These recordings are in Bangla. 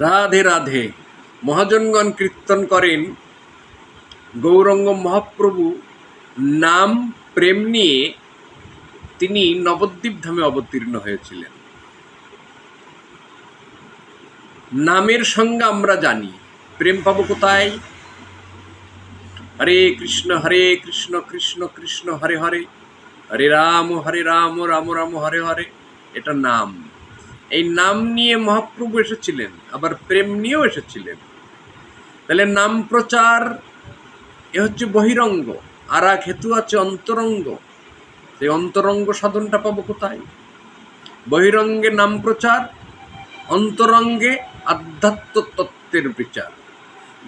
রাধে রাধে। মহাজনগণ কীর্তন করেন। গৌরঙ্গ মহাপ্রভু নাম, প্রেম নিয়ে তিনি নবদ্বীপ ধামে অবতীর্ণ হয়েছিলেন। নামের সঙ্গে আমরা জানি, প্রেম পাবো কোথায়? হরে কৃষ্ণ হরে কৃষ্ণ কৃষ্ণ কৃষ্ণ, হরে হরে। হরে রাম হরে রাম রাম রাম, হরে হরে। এটা নাম। এই নাম নিয়ে মহাপ্রভু এসেছিলেন, আবার প্রেম নিয়েও এসেছিলেন। তাহলে নাম প্রচার, এ হচ্ছে বহিরঙ্গ, আর এক হেতু আছে অন্তরঙ্গ। সেই অন্তরঙ্গ সাধনটা পাবো কোথায়? বহিরঙ্গে নাম প্রচার, অন্তরঙ্গে আধ্যাত্ম তত্ত্বের বিচার।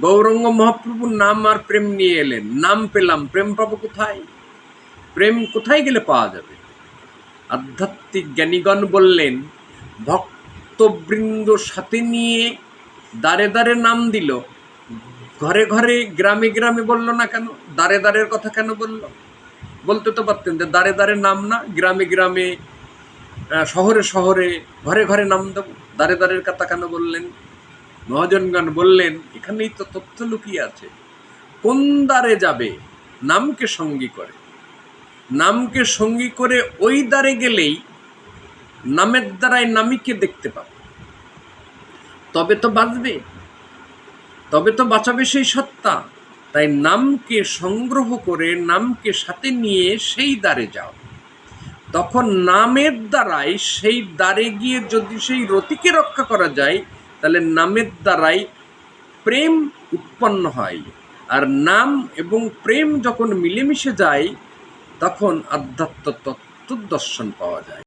গৌরঙ্গ মহাপ্রভু নাম আর প্রেম নিয়ে এলেন, নাম পেলাম, প্রেম পাবো কোথায়? প্রেম কোথায় গেলে পাওয়া যাবে? আধ্যাত্মিক জ্ঞানীগণ বললেন ভক্তবৃন্দ সাথে নিয়ে দাঁড়ে দাঁড়ে নাম দিল। ঘরে ঘরে, গ্রামে গ্রামে বলল না কেন? দাঁড়ে দাঁড়ের কথা কেন বলল? বলতে তো পারতেন যে দাঁড়ে দাঁড়ে নাম না, গ্রামে গ্রামে শহরে শহরে, ঘরে ঘরে নাম দেব। দাঁড়ে দাঁড়ের কথা কেন বললেন? মহাজনগণ বললেন, এখানেই তো তথ্য লুকিয়ে আছে। কোন দ্বারে যাবে? নামকে সঙ্গী করে। নামকে সঙ্গী করে ওই দ্বারে গেলেই নামের দ্বারাই নামীকে দেখতে পাবে তবে তো বাঁচবে। তবে তো বাঁচাবে সেই সত্তা। তাই নামকে সংগ্রহ করে নামকে সাথে নিয়ে সেই দ্বারে যাও। তখন নামের দ্বারাই সেই দ্বারে গিয়ে যদি সেই রতিকে রক্ষা করা যায়, তাহলে নামের দ্বারাই প্রেম উৎপন্ন হয়। আর নাম এবং প্রেম যখন মিলেমিশে যায়, তখন আধ্যাত্ম তত্ত্ব দর্শন পাওয়া যায়।